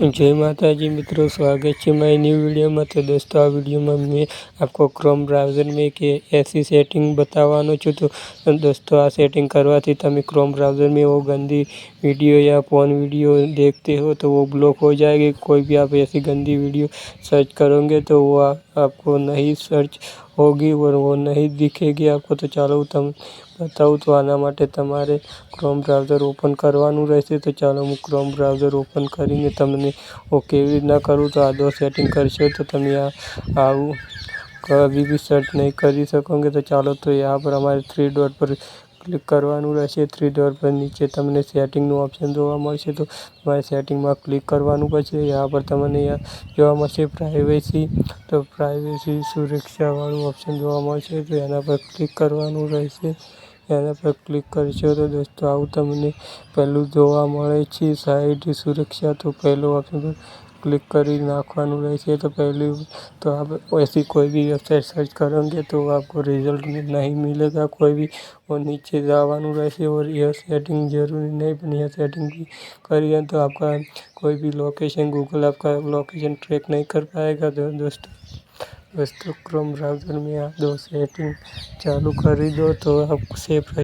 जय माता जी मित्रों स्वागत है मैं न्यू तो दोस्तों आ वीडियो में मैं आपको क्रोम ब्राउजर में एक ऐसी बतावा બતાવવાનો तो दोस्तों आ सेटिंग करवा थी तभी क्रोम ब्राउजर में वो गंदी वीडियो या फोन वीडियो देखते हो तो वो ब्लॉक हो जाएगी कोई भी आप ऐसी गंदी वीडियो सर्च करोगे तो वो आपको नहीं सर्च होगी और वो नहीं दिखेगी आपको तो चलो तुम બતાવું તો આના માટે તમારે ક્રોમ બ્રાઉઝર ઓપન કરવાનું રહેશે તો ચાલો હું ક્રોમ બ્રાઉઝર ઓપન કરીને તમને ઓકે કેવી રીતના કરું તો આદો સેટિંગ કરશો તો તમે આ આવું કભી બી સર્ચ નહીં કરી શકોગે તો ચાલો તો એ પર અમારે થ્રી ડોર પર ક્લિક કરવાનું રહેશે થ્રી ડોર પર નીચે તમને સેટિંગનું ઓપ્શન જોવા મળશે તો તમારે સેટિંગમાં ક્લિક કરવાનું પડશે યહાં પર તમને જોવા મળશે પ્રાઇવેસી તો પ્રાઇવેસી સુરક્ષાવાળું ઓપ્શન જોવા મળશે તો એના પર ક્લિક કરવાનું રહેશે यहां पर क्लिक कर दो तो दोस्तों आप तुम्हें पहले जोवा मिले चाहिए साइट सुरक्षा तो पहले आपको क्लिक कर ही नाखવાનું રહેશે તો પહેલી તો આપ ऐसी કોઈ بھی વેબસાઈટ સર્ચ કરશો તો આપકો રિઝલ્ટ નહીં મિલેગા કોઈ ભી ઓર નીચે જાવાનું રહેશે ઓર યે સેટિંગ જરૂરી નહી ભનીયા સેટિંગ કરી જન તો આપકો કોઈ ભી લોકેશન Google આપકા લોકેશન ટ્રેક નહીં કર પાહેગા તો દોસ્ત दोस्तों क्रोम ब्राउज़र में आप दो सेटिंग चालू कर दो तो आप सेफ़